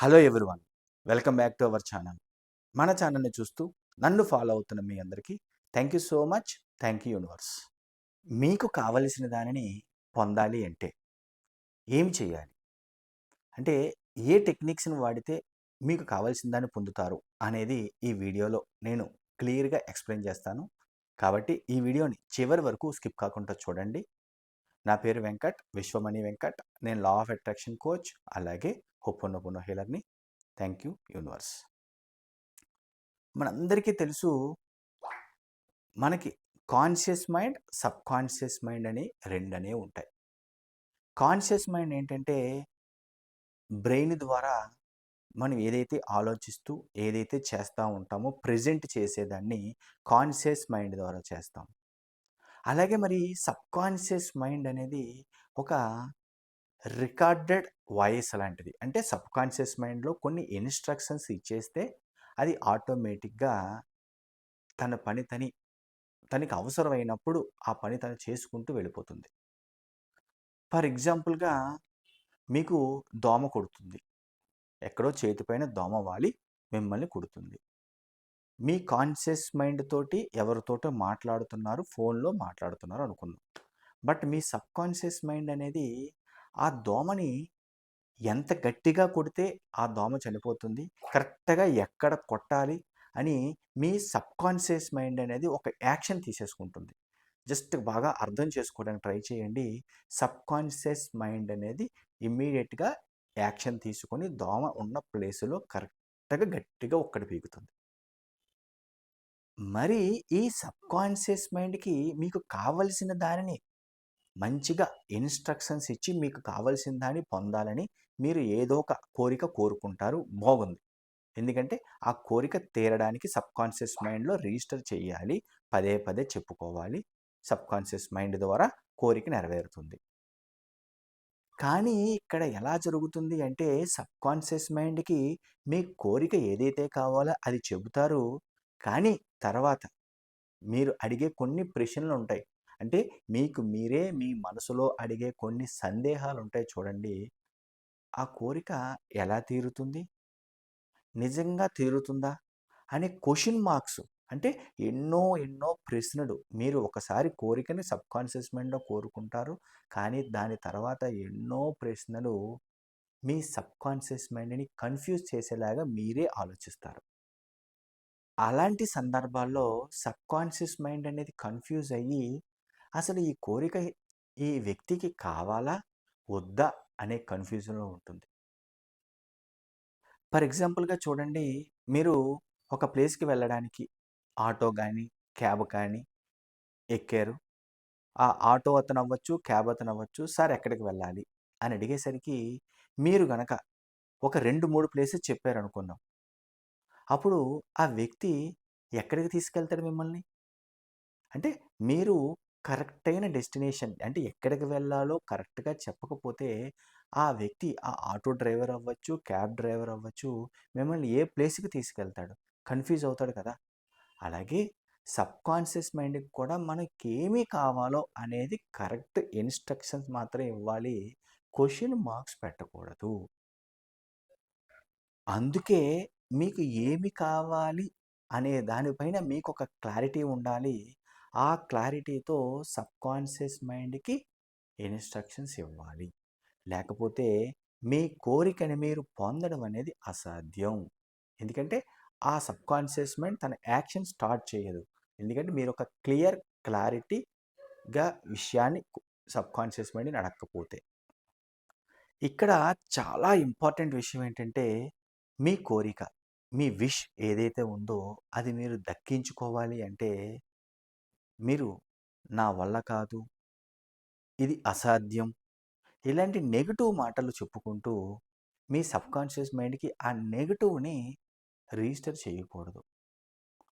Hello everyone welcome back to our channel. మన ఛానల్ని చూస్తూ నన్ను ఫాలో అవుతున్న మీ అందరికీ thank you so much. Thank you universe. మీకు కావలసిన దానిని పొందాలి అంటే ఏం చేయాలి? అంటే ఏ టెక్నిక్స్ని వాడితే మీకు కావలసిన దాన్ని పొందుతారు అనేది ఈ వీడియోలో నేను క్లియర్గా ఎక్స్ప్లెయిన్ చేస్తాను. కాబట్టి ఈ వీడియోని చివరి వరకు స్కిప్ కాకుండా చూడండి. నా పేరు వెంకట్ విశ్వమణి వెంకట్. నేను లా ఆఫ్ అట్రాక్షన్ కోచ్ అలాగే హొప్పొన్నొప్పొన్నో హీలర్ని థ్యాంక్ యూ యూనివర్స్. మనందరికీ తెలుసు మనకి conscious mind subconscious mind అని రెండనే ఉంటాయి. కాన్షియస్ మైండ్ ఏంటంటే బ్రెయిన్ ద్వారా మనం ఏదైతే ఆలోచిస్తూ ఏదైతే చేస్తూ ఉంటామో ప్రజెంట్ చేసేదాన్ని కాన్షియస్ మైండ్ ద్వారా చేస్తాం. అలాగే మరి సబ్ కాన్షియస్ మైండ్ అనేది ఒక రికార్డెడ్ వాయిస్ లాంటిది. అంటే సబ్ కాన్షియస్ మైండ్లో కొన్ని ఇన్స్ట్రక్షన్స్ ఇచ్చేస్తే అది ఆటోమేటిక్గా తన పని తని తనకి అవసరమైనప్పుడు ఆ పని తను చేసుకుంటూ వెళ్ళిపోతుంది. ఫర్ ఎగ్జాంపుల్గా మీకు దోమ కొడుతుంది. ఎక్కడో చేతిపైన దోమ వాలి మిమ్మల్ని కుడుతుంది. మీ కాన్షియస్ మైండ్ తోటి ఎవరితోటో మాట్లాడుతున్నారు ఫోన్లో మాట్లాడుతున్నారు అనుకుందాం. బట్ మీ సబ్ కాన్షియస్ మైండ్ అనేది ఆ దోమని ఎంత గట్టిగా కొడితే ఆ దోమ చనిపోతుంది కరెక్ట్గా ఎక్కడ కొట్టాలి అని మీ సబ్కాన్షియస్ మైండ్ అనేది ఒక యాక్షన్ తీసేసుకుంటుంది. జస్ట్ బాగా అర్థం చేసుకోవడానికి ట్రై చేయండి. సబ్కాన్షియస్ మైండ్ అనేది ఇమ్మీడియట్గా యాక్షన్ తీసుకొని దోమ ఉన్న ప్లేసులో కరెక్ట్గా గట్టిగా ఒక్కటి పీకుతుంది. మరి ఈ సబ్కాన్షియస్ మైండ్కి మీకు కావలసిన దానిని మంచిగా ఇన్స్ట్రక్షన్స్ ఇచ్చి మీకు కావలసిన దాన్ని పొందాలని మీరు ఏదో ఒక కోరిక కోరుకుంటారు. బాగుంది. ఎందుకంటే ఆ కోరిక తీరడానికి సబ్కాన్షియస్ మైండ్లో రిజిస్టర్ చేయాలి. పదే పదే చెప్పుకోవాలి. సబ్కాన్షియస్ మైండ్ ద్వారా కోరిక నెరవేరుతుంది. కానీ ఇక్కడ ఎలా జరుగుతుంది అంటే సబ్కాన్షియస్ మైండ్కి మీ కోరిక ఏదైతే కావాలో అది చెబుతారు. కానీ తర్వాత మీరు అడిగే కొన్ని ప్రశ్నలు ఉంటాయి. అంటే మీకు మీరే మీ మనసులో అడిగే కొన్ని సందేహాలు ఉంటాయి చూడండి. ఆ కోరిక ఎలా తీరుతుంది? నిజంగా తీరుతుందా? అనే క్వశ్చన్ మార్క్స్ అంటే ఎన్నో ఎన్నో ప్రశ్నలు మీరు ఒకసారి కోరికని సబ్ కాన్షియస్ మైండ్లో కోరుకుంటారు. కానీ దాని తర్వాత ఎన్నో ప్రశ్నలు మీ సబ్ కాన్షియస్ మైండ్ని కన్ఫ్యూజ్ చేసేలాగా మీరే ఆలోచిస్తారు. అలాంటి సందర్భాల్లో సబ్ కాన్షియస్ మైండ్ అనేది కన్ఫ్యూజ్ అయ్యి అసలు ఈ కోరిక ఈ వ్యక్తికి కావాలా? వద్దా? అనే కన్ఫ్యూజన్లో ఉంటుంది. ఫర్ ఎగ్జాంపుల్గా చూడండి మీరు ఒక ప్లేస్కి వెళ్ళడానికి ఆటో కానీ క్యాబ్ కానీ ఎక్కారు. ఆ ఆటో అతను అవ్వచ్చు క్యాబ్ అతను అవ్వచ్చు సార్ ఎక్కడికి వెళ్ళాలి? అని అడిగేసరికి మీరు గనక ఒక రెండు మూడు ప్లేసెస్ చెప్పారు అనుకుందాం అప్పుడు ఆ వ్యక్తి ఎక్కడికి తీసుకెళ్తాడు మిమ్మల్ని? అంటే మీరు కరెక్ట్ అయిన డెస్టినేషన్. అంటే ఎక్కడికి వెళ్ళాలో కరెక్ట్గా చెప్పకపోతే ఆ వ్యక్తి ఆ ఆటో డ్రైవర్ అవ్వచ్చు క్యాబ్ డ్రైవర్ అవ్వచ్చు మిమ్మల్ని ఏ ప్లేస్కి తీసుకెళ్తాడు? కన్ఫ్యూజ్ అవుతాడు కదా! అలాగే సబ్ కాన్షియస్ మైండ్కి కూడా మనకి ఏమి కావాలో అనేది కరెక్ట్ ఇన్స్ట్రక్షన్స్ మాత్రం ఇవ్వాలి. క్వశ్చన్ మార్క్స్ పెట్టకూడదు. అందుకే మీకు ఏమి కావాలి అనే దానిపైన మీకు ఒక క్లారిటీ ఉండాలి. ఆ క్లారిటీతో సబ్ కాన్షియస్ మైండ్కి ఇన్స్ట్రక్షన్స్ ఇవ్వాలి. లేకపోతే మీ కోరికని మీరు పొందడం అనేది అసాధ్యం. ఎందుకంటే ఆ సబ్ కాన్షియస్ మైండ్ తన యాక్షన్ స్టార్ట్ చేయదు. ఎందుకంటే మీరు ఒక క్లియర్ క్లారిటీగా విషయాన్ని సబ్ కాన్షియస్ మైండ్ని అడగకపోతే ఇక్కడ చాలా ఇంపార్టెంట్ విషయం ఏంటంటే మీ కోరిక మీ విష్ ఏదైతే ఉందో అది మీరు దక్కించుకోవాలి అంటే మీరు నా వల్ల కాదు ఇది అసాధ్యం ఇలాంటి నెగిటివ్ మాటలు చెప్పుకుంటూ మీ సబ్కాన్షియస్ మైండ్కి ఆ నెగిటివ్ని రిజిస్టర్ చేయకూడదు.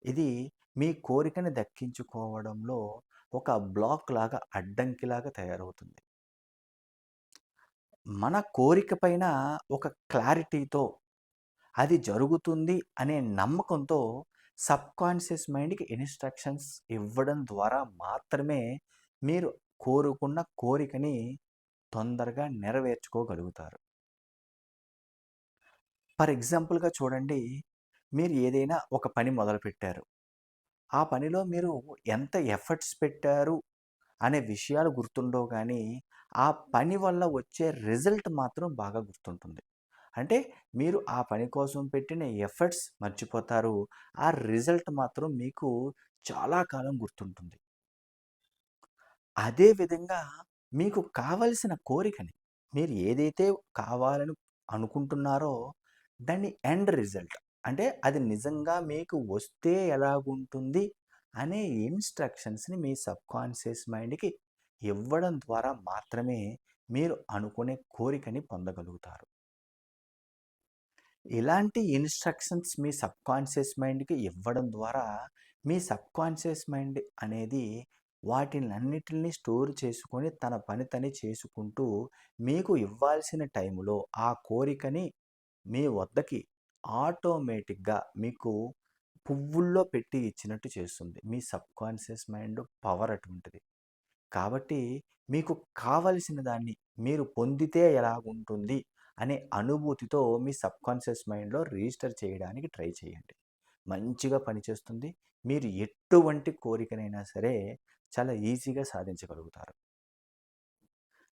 ఇది మీ కోరికని దక్కించుకోవడంలో ఒక బ్లాక్ లాగా అడ్డంకిలాగా తయారవుతుంది. మన కోరిక పైన ఒక క్లారిటీతో అది జరుగుతుంది అనే నమ్మకంతో సబ్ కాన్షియస్ మైండ్కి ఇన్స్ట్రక్షన్స్ ఇవ్వడం ద్వారా మాత్రమే మీరు కోరుకున్న కోరికని తొందరగా నెరవేర్చుకోగలుగుతారు ఫర్ ఎగ్జాంపుల్‌గా చూడండి. మీరు ఏదైనా ఒక పని మొదలుపెట్టారు. ఆ పనిలో మీరు ఎంత ఎఫర్ట్స్ పెట్టారు అనే విషయాలు గుర్తుండవు కానీ ఆ పని వల్ల వచ్చే రిజల్ట్ మాత్రం బాగా గుర్తుంటుంది. అంటే మీరు ఆ పని కోసం పెట్టిన ఎఫర్ట్స్ మర్చిపోతారు. ఆ రిజల్ట్ మాత్రం మీకు చాలా కాలం గుర్తుంటుంది. అదే విధంగా మీకు కావలసిన కోరికని మీరు ఏదైతే కావాలని అనుకుంటున్నారో దాన్ని ఎండ్ రిజల్ట్ అంటే అది నిజంగా మీకు వస్తే ఎలాగుంటుంది అనే ఇన్‌స్ట్రక్షన్స్‌ని మీ సబ్‌కాన్షియస్ మైండ్‌కి ఇవ్వడం ద్వారా మాత్రమే మీరు అనుకునే కోరికని పొందగలుగుతారు. ఇలాంటి ఇన్‌స్ట్రక్షన్స్ మీ సబ్‌కాన్షియస్ మైండ్‌కి ఇవ్వడం ద్వారా మీ సబ్‌కాన్షియస్ మైండ్ అనేది వాటిని అన్నిటిని స్టోర్ చేసుకొని తన పని తని చేసుకుంటూ మీకు ఇవ్వాల్సిన టైంలో ఆ కోరికని మీ వద్దకి ఆటోమేటిక్‌గా మీకు పువ్వుల్లో పెట్టి ఇచ్చినట్టు చేస్తుంది. మీ సబ్‌కాన్షియస్ మైండ్ పవర్ అటువంటిది. కాబట్టి మీకు కావలసిన దాన్ని మీరు పొందితే ఎలాగుంటుంది అనే అనుభూతితో మీ సబ్‌కాన్షియస్ మైండ్‌లో రిజిస్టర్ చేయడానికి ట్రై చేయండి. మంచిగా పనిచేస్తుంది. మీరు ఎటువంటి కోరికనైనా సరే చాలా ఈజీగా సాధించగలుగుతారు.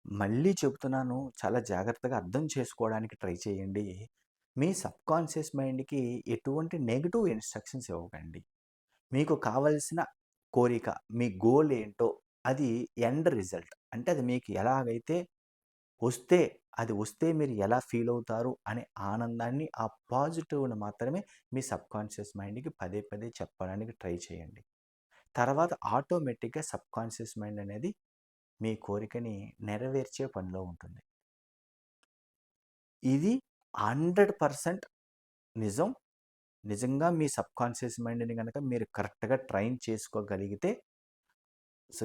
మళ్ళీ చెబుతున్నాను చాలా జాగ్రత్తగా అర్థం చేసుకోవడానికి ట్రై చేయండి. మీ సబ్‌కాన్షియస్ మైండ్‌కి ఎటువంటి నెగిటివ్ ఇన్‌స్ట్రక్షన్స్ ఇవ్వకండి. మీకు కావాల్సిన కోరిక, మీ గోల్ ఏంటో అది ఎండ్ రిజల్ట్ అంటే అది మీకు ఎలాగైతే వస్తే అది వస్తే మీరు ఎలా ఫీల్ అవుతారు అనే ఆనందాన్ని, ఆ పాజిటివ్‌ని మాత్రమే మీ సబ్‌కాన్షియస్ మైండ్‌కి పదే పదే చెప్పడానికి ట్రై చేయండి. తర్వాత ఆటోమేటిక్‌గా సబ్‌కాన్షియస్ మైండ్ అనేది మీ కోరికని నెరవేర్చే పనిలో ఉంటుంది. ఇది 100% నిజం. నిజంగా మీ సబ్‌కాన్షియస్ మైండ్‌ని కనుక మీరు కరెక్ట్‌గా ట్రైన్ చేసుకోగలిగితే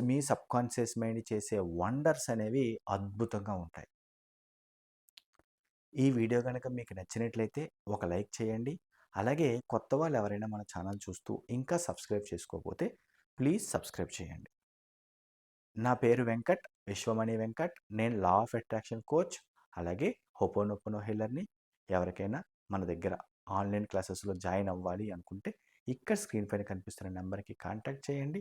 మీ సబ్‌కాన్షియస్ మైండ్ చేసే వండర్స్ అనేవి అద్భుతంగా ఉంటాయి. ఈ వీడియో కనుక మీకు నచ్చినట్లయితే ఒక లైక్ చేయండి. అలాగే కొత్త వాళ్ళు ఎవరైనా మన ఛానల్ చూస్తూ ఇంకా సబ్స్క్రైబ్ చేసుకోకపోతే ప్లీజ్ సబ్స్క్రైబ్ చేయండి. నా పేరు వెంకట్. విశ్వమణి వెంకట్. నేను లా ఆఫ్ అట్రాక్షన్ కోచ్. అలాగే హోపోనోపోనో హీలర్‌ని. ఎవరికైనా మన దగ్గర ఆన్‌లైన్ క్లాసెస్‌లో జాయిన్ అవ్వాలి అనుకుంటే ఇక్కడ స్క్రీన్ పైన కనిపిస్తున్న నెంబర్కి కాంటాక్ట్ చేయండి.